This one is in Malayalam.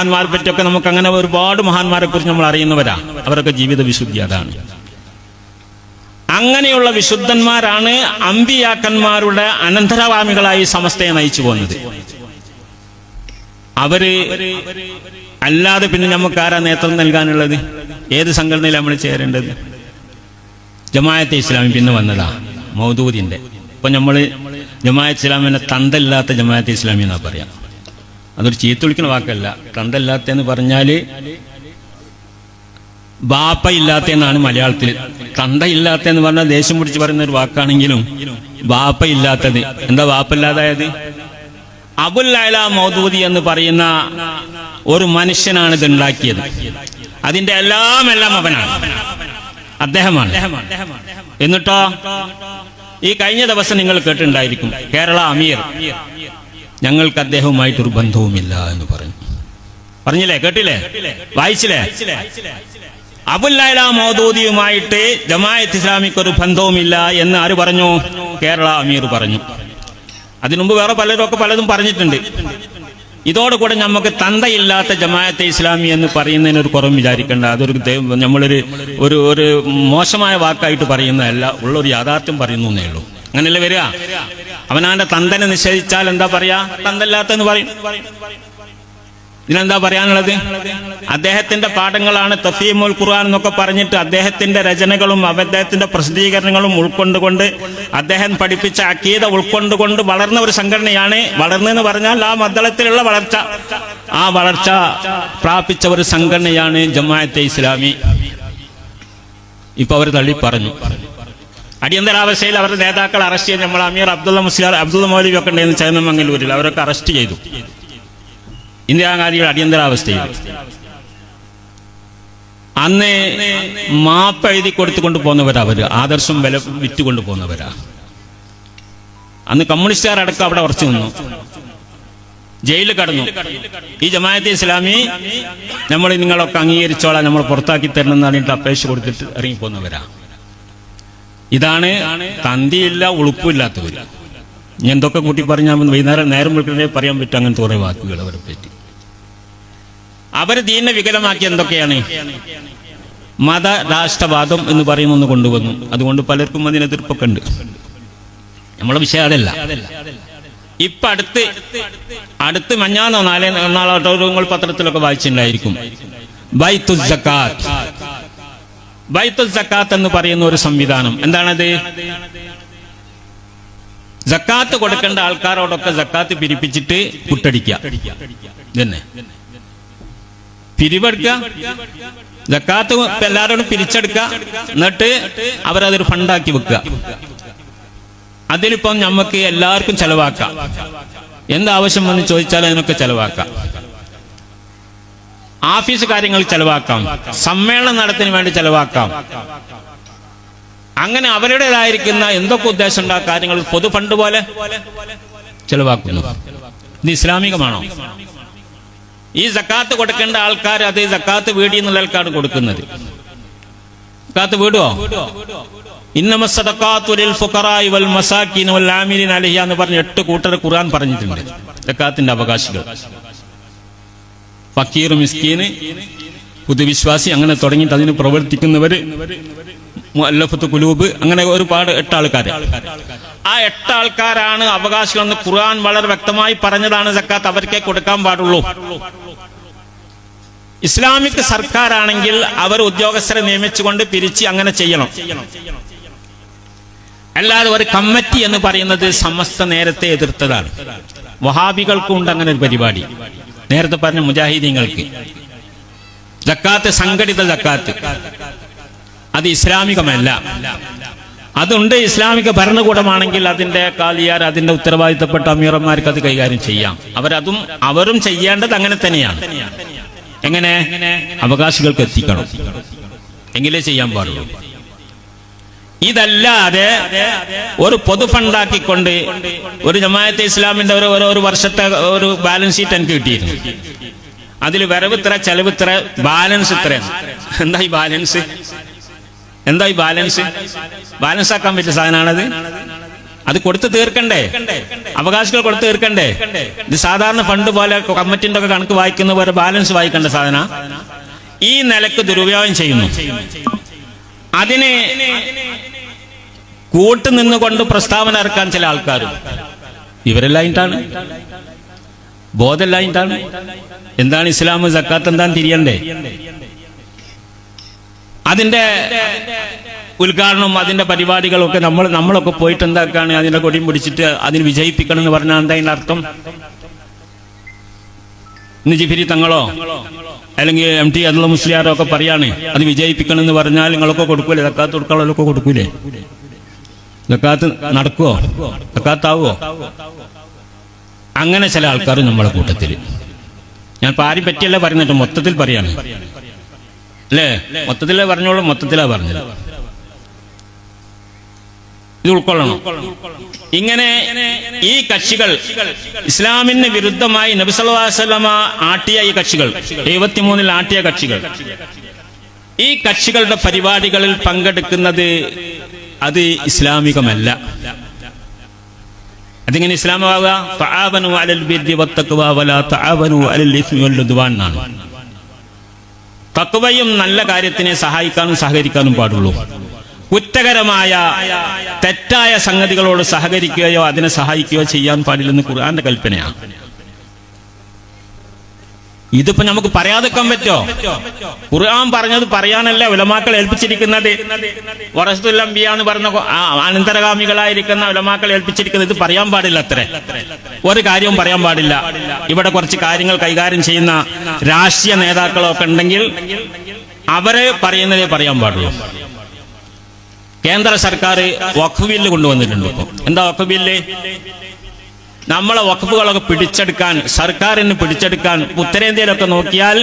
മഹാന്മാരെ പറ്റിയൊക്കെ നമുക്ക് അങ്ങനെ ഒരുപാട് മഹാന്മാരെ കുറിച്ച് നമ്മൾ അറിയുന്നവരാ. അവരൊക്കെ ജീവിത വിശുദ്ധി അതാണ്. അങ്ങനെയുള്ള വിശുദ്ധന്മാരാണ് അമ്പിയാക്കന്മാരുടെ അനന്തരവാമികളായി സമസ്തയെ നയിച്ചു പോകുന്നത് അവർ അല്ലാതെ പിന്നെ നമുക്ക് ആരാ നേതൃത്വം നൽകാനുള്ളത്? ഏത് സംഘടനയിൽ നമ്മൾ ചേരേണ്ടത്? ജമായത്തെ ഇസ്ലാമി പിന്നെ വന്നതാ മൗദൂദിന്റെ. ഇപ്പൊ നമ്മൾ ജമായത്ത് ഇസ്ലാമിനെ തന്തല്ലാത്ത ജമായത്തെ ഇസ്ലാമി എന്നാ പറയാം. അതൊരു ചീത്ത വിളിക്കുന്ന വാക്കല്ല. തന്തല്ലാത്ത എന്ന് പറഞ്ഞാൽ ബാപ്പ ഇല്ലാത്ത എന്നാണ് മലയാളത്തിൽ തണ്ട ഇല്ലാത്ത എന്ന് പറഞ്ഞാൽ ദേഷ്യം പിടിച്ച് പറയുന്ന ഒരു വാക്കാണെങ്കിലും ബാപ്പ ഇല്ലാത്തത് എന്താ ബാപ്പ ഇല്ലാതായത് അല മൗദൂദി എന്ന് പറയുന്ന ഒരു മനുഷ്യനാണ് ഇത് ഉണ്ടാക്കിയത് അതിന്റെ എല്ലാം എല്ലാം അവനാണ്. അദ്ദേഹമാണ്. എന്നിട്ടോ? ഈ കഴിഞ്ഞ ദിവസം നിങ്ങൾ കേട്ടിട്ടുണ്ടായിരിക്കും. കേരള അമീർ. ഞങ്ങൾക്ക് അദ്ദേഹവുമായിട്ടൊരു ബന്ധവുമില്ല എന്ന് പറഞ്ഞു. പറഞ്ഞില്ലേ? കേട്ടില്ലേ? വായിച്ചില്ലേ? അബുല്ലൈല മൗദൂദിയുമായിട്ട് ജമായത്ത് ഇസ്ലാമിക്ക് ഒരു ബന്ധവുമില്ല എന്ന് ആര് പറഞ്ഞു? കേരള അമീർ പറഞ്ഞു. അതിനുമുമ്പ് വേറെ പലരും ഒക്കെ പലതും പറഞ്ഞിട്ടുണ്ട്. ഇതോടുകൂടെ നമുക്ക് തന്തയില്ലാത്ത ജമാഅത്തെ ഇസ്ലാമി എന്ന് പറയുന്നതിന് ഒരു കുറവും വിചാരിക്കേണ്ട. അതൊരു നമ്മളൊരു ഒരു ഒരു മോശമായ വാക്കായിട്ട് പറയുന്നതല്ല. ഉള്ളൊരു യാഥാർത്ഥ്യം പറയുന്നു എന്നേ ഉള്ളൂ. അങ്ങനെയല്ലേ വരിക? അവനാന്റെ തന്തനെ നിഷേധിച്ചാൽ എന്താ പറയാ? തന്തല്ലാത്തെന്ന് പറയും. ഇതിനെന്താ പറയാനുള്ളത്? അദ്ദേഹത്തിന്റെ പാഠങ്ങളാണ് തഫീമുൽ ഖുർആൻ എന്നൊക്കെ പറഞ്ഞിട്ട് അദ്ദേഹത്തിന്റെ രചനകളും അദ്ദേഹത്തിന്റെ പ്രസിദ്ധീകരണങ്ങളും ഉൾക്കൊണ്ടുകൊണ്ട് അദ്ദേഹം പഠിപ്പിച്ച അക്കീത ഉൾക്കൊണ്ടുകൊണ്ട് വളർന്ന ഒരു സംഘടനയാണ്. വളർന്നെന്ന് പറഞ്ഞാൽ ആ മദ്ദളത്തിലുള്ള വളർച്ച. ആ വളർച്ച പ്രാപിച്ച ഒരു സംഘടനയാണ് ജമാഅത്തെ ഇസ്ലാമി. ഇപ്പൊ അവർ തള്ളി പറഞ്ഞു. അടിയന്തരാവസ്ഥയിൽ അവരുടെ നേതാക്കൾ അറസ്റ്റ് ചെയ്ത് നമ്മൾ അമീർ അബ്ദുള്ള മുസ്ലിയാർ അബ്ദുള്ള മൗലവി ഒക്കെ ഉണ്ടായിരുന്നു ചേന്നമംഗലൂരിൽ അവരൊക്കെ അറസ്റ്റ് ചെയ്തു. ഇന്ദിരാഗാന്ധിയുടെ അടിയന്തരാവസ്ഥയിൽ. അന്ന് മാപ്പ് എഴുതി കൊടുത്തുകൊണ്ട് പോകുന്നവരാ അവർ. ആദർശം വില വിറ്റുകൊണ്ട് പോകുന്നവരാ അന്ന് കമ്മ്യൂണിസ്റ്റുകാർ അടക്കം അവിടെ ഉറച്ചു നിന്നു. ജയിലിൽ കടന്നു. ഈ ജമാഅത്തെ ഇസ്ലാമി നമ്മൾ നിങ്ങളൊക്കെ അംഗീകരിച്ചോളാം നമ്മൾ പുറത്താക്കി തരണം എന്ന് പറഞ്ഞിട്ട് അപേക്ഷ കൊടുത്തിട്ട് ഇറങ്ങിപ്പോന്നവരാ. ഇതാണ് തന്തിയില്ല ഉളുപ്പില്ലാത്തവർ ഞാൻ എന്തൊക്കെ കൂട്ടി പറഞ്ഞാൽ വൈകുന്നേരം നേരം വിളിക്കുന്നേ പറയാൻ പറ്റും അങ്ങനത്തെ കുറെ വാക്കുകൾ അവരെ പറ്റി. അവർ ദീനെ വികലമാക്കി എന്തൊക്കെയാണ്? മത രാഷ്ട്രവാദം എന്ന് പറയുന്ന കൊണ്ടുവന്നു. അതുകൊണ്ട് പലർക്കും അതിന് എതിർപ്പൊക്കെ ഉണ്ട്. നമ്മളെ വിഷയം അതല്ല. ഇപ്പൊ അടുത്ത് അടുത്ത് മഞ്ഞാന്നോ നാലേ നാളോട്ടോ നിങ്ങൾ പത്രത്തിലൊക്കെ വായിച്ചിട്ടുണ്ടായിരിക്കും. ബൈത്തുൽ സക്കാത്ത് എന്ന് പറയുന്ന ഒരു സംവിധാനം. എന്താണത്? ജക്കാത്ത് കൊടുക്കേണ്ട ആൾക്കാരോടൊക്കെ ജക്കാത്ത് പിരിപ്പിച്ചിട്ട് കുട്ടടിക്കുക ഇതന്നെ. പിരിവെടുക്കുക. ജക്കാത്ത് എല്ലാവരോടും പിരിച്ചെടുക്കുക. എന്നിട്ട് അവരതൊരു ഫണ്ടാക്കി വെക്കുക. അതിലിപ്പം നമുക്ക് എല്ലാവർക്കും ചെലവാക്കാം. എന്താവശ്യം വന്ന് ചോദിച്ചാൽ അതിനൊക്കെ ചെലവാക്കാം. ആഫീസ് കാര്യങ്ങൾ ചെലവാക്കാം. സമ്മേളനം നടത്തിന് വേണ്ടി ചെലവാക്കാം. അങ്ങനെ അവരുടേതായിരിക്കുന്ന എന്തൊക്കെ ഉദ്ദേശം ആ കാര്യങ്ങൾ പൊതു ഫണ്ട് പോലെ ചെലവാക്കുന്നു. ഇത് ഇസ്ലാമികമാണോ? ഈ സക്കാത്ത് കൊടുക്കേണ്ട ആൾക്കാർ അത് ഈ സക്കാത്ത് വീടി എന്നുള്ള ആൾക്കാണ് കൊടുക്കുന്നത്. സക്കാത്ത് വീടുവോ? എന്ന് പറഞ്ഞ് എട്ട് കൂട്ടർ ഖുർആൻ പറഞ്ഞിട്ടുണ്ട്. സക്കാത്തിന്റെ അവകാശികൾ. ഫക്കീർ മിസ്കീന് പുതുവിശ്വാസി അങ്ങനെ തുടങ്ങിയിട്ട് അതിന് പ്രവർത്തിക്കുന്നവര് മുല്ലഫത്ത് കുലൂബ് അങ്ങനെ ഒരുപാട് എട്ട് ആൾക്കാർ ആ എട്ട് ആൾക്കാരാണ് അവകാശികളെന്ന് ഖുർആൻ വളരെ വ്യക്തമായി പറഞ്ഞതാണ് സക്കാത്ത് അവർക്കേ കൊടുക്കാൻ പാടുള്ളൂ. ഇസ്ലാമിക് സർക്കാരാണെങ്കിൽ അവർ ഉദ്യോഗസ്ഥരെ നിയമിച്ചുകൊണ്ട് പിരിച്ച് അങ്ങനെ ചെയ്യണം. അല്ലാതെ ഒരു കമ്മിറ്റി എന്ന് പറയുന്നത് സമസ്ത നേരത്തെ എതിർത്തതാണ്. വഹാബികൾക്കും ഉണ്ട് അങ്ങനെ ഒരു പരിപാടി. നേരത്തെ പറഞ്ഞ മുജാഹിദീങ്ങൾക്ക്. ജക്കാത്ത് സംഘടിത ജക്കാത്ത്. അത് ഇസ്ലാമികമല്ല. അതുണ്ട് ഇസ്ലാമിക ഭരണകൂടമാണെങ്കിൽ അതിന്റെ കാലിയാർ അതിന്റെ ഉത്തരവാദിത്തപ്പെട്ട അമീറന്മാർക്ക് അത് കൈകാര്യം ചെയ്യാം. അവരതും അവരും ചെയ്യേണ്ടത് അങ്ങനെ തന്നെയാണ്. എങ്ങനെ? അവകാശികൾക്ക് എത്തിക്കണം. എങ്കിലേ ചെയ്യാൻ പാടുള്ളൂ. ഇതല്ലാതെ ഒരു പൊതു ഫണ്ടാക്കിക്കൊണ്ട് ഒരു ജമാഅത്തെ ഇസ്ലാമിന്റെ ഒരു ഒരു- വർഷത്തെ ഒരു ബാലൻസ് ഷീറ്റ് എനിക്ക് കിട്ടിയിരുന്നു. അതിൽ വരവ് ഇത്ര ചെലവ് ഇത്ര ബാലൻസ് ഇത്ര. എന്താ ഈ ബാലൻസ് എന്താ ഈ ബാലൻസ് ബാലൻസ് ആക്കാൻ പറ്റിയ സാധനമാണത്. അത് കൊടുത്ത് തീർക്കണ്ടേ? അവകാശികൾ കൊടുത്ത് തീർക്കണ്ടേ? ഇത് സാധാരണ ഫണ്ട് പോലെ കമ്മിറ്റിന്റെ ഒക്കെ കണക്ക് വായിക്കുന്ന പോലെ ബാലൻസ് വായിക്കേണ്ട സാധന. ഈ നിലയ്ക്ക് ദുരുപയോഗം ചെയ്യുന്നു. അതിന് കൂട്ടു നിന്നുകൊണ്ട് പ്രസ്താവന ഇറക്കാൻ ചില ആൾക്കാർ ഇവരെല്ലായിട്ടാണ് ബോധമില്ലായിട്ടാണ് എന്താണ് ഇസ്ലാം സക്കാത്ത് എന്താണ് തിരിയണ്ടേ? അതിന്റെ ഉദ്ഘാടനം അതിന്റെ പരിപാടികളൊക്കെ നമ്മൾ നമ്മളൊക്കെ പോയിട്ട് എന്താക്കാണ്? അതിന്റെ കൊടിയും പിടിച്ചിട്ട് അതിന് വിജയിപ്പിക്കണം എന്ന് പറഞ്ഞാൽ എന്താ അതിന്റെ അർത്ഥം? ഇന്ന് ജിഫിരി തങ്ങളോ അല്ലെങ്കിൽ എം ടി അതുള്ള മുസ്ലിയാരോ ഒക്കെ പറയാണ് അത് വിജയിപ്പിക്കണം എന്ന് പറഞ്ഞാൽ നിങ്ങളൊക്കെ കൊടുക്കൂലേ? സക്കാത്ത് കൊടുക്കാനുള്ളതൊക്കെ കൊടുക്കൂലേ? തക്കാത്ത് നടക്കുവോ? സക്കാത്താവോ അങ്ങനെ ചില ആൾക്കാർ നമ്മളെ കൂട്ടത്തിൽ ഞാൻ പാരി പറ്റിയല്ല പറയുന്നിട്ട് മൊത്തത്തിൽ പറയാണ്. അല്ലേ? മൊത്തത്തിലേ പറഞ്ഞോളൂ മൊത്തത്തിലാ പറഞ്ഞത്. ഇത് ഉൾക്കൊള്ളണം. ഇങ്ങനെ ഈ കക്ഷികൾ ഇസ്ലാമിന് വിരുദ്ധമായി നബിസല്ലാസ്ലമ ആട്ടിയ ഈ കക്ഷികൾ എഴുപത്തിമൂന്നിൽ ആട്ടിയ കക്ഷികൾ. ഈ കക്ഷികളുടെ പരിപാടികളിൽ പങ്കെടുക്കുന്നത് അത് ഇസ്ലാമികമല്ല. അതിങ്ങനെ ഇസ്ലാമാവുക നല്ല കാര്യത്തിനെ സഹായിക്കാനും സഹകരിക്കാനും പാടുള്ളൂ. കുറ്റകരമായ തെറ്റായ സംഗതികളോട് സഹകരിക്കുകയോ അതിനെ സഹായിക്കുകയോ ചെയ്യാൻ പാടില്ലെന്ന് ഖുർആന്റെ കൽപ്പനയാണ്. ഇതിപ്പോ നമുക്ക് പറയാതെക്കാൻ പറ്റോ? ഖുർആൻ പറഞ്ഞത് പറയാനല്ല ഉലമാക്കൾ ഏൽപ്പിച്ചിരിക്കുന്നത്. വറസ്തുല്ലംബിയ എന്ന് പറഞ്ഞ അനന്തരഗാമികളായിരിക്കുന്ന ഉലമാക്കൾ ഏൽപ്പിച്ചിരിക്കുന്നത് ഇത് പറയാൻ പാടില്ല അത്രേ ഒരു കാര്യവും പറയാൻ പാടില്ല. ഇവിടെ കുറച്ച് കാര്യങ്ങൾ കൈകാര്യം ചെയ്യുന്ന രാഷ്ട്രീയ നേതാക്കളൊക്കെ ഉണ്ടെങ്കിൽ അവരെ പറയുന്നതേ പറയാൻ പാടുള്ളൂ. കേന്ദ്ര സർക്കാർ വഖഫ് ബില്ല് കൊണ്ടുവന്നിട്ടുണ്ട് ഇപ്പൊ. എന്താ വഖഫ് ബില്ല് നമ്മളെ വഖഫുകളൊക്കെ പിടിച്ചെടുക്കാൻ സർക്കാരിന് പിടിച്ചെടുക്കാൻ ഉത്തരേന്ത്യയിലൊക്കെ നോക്കിയാൽ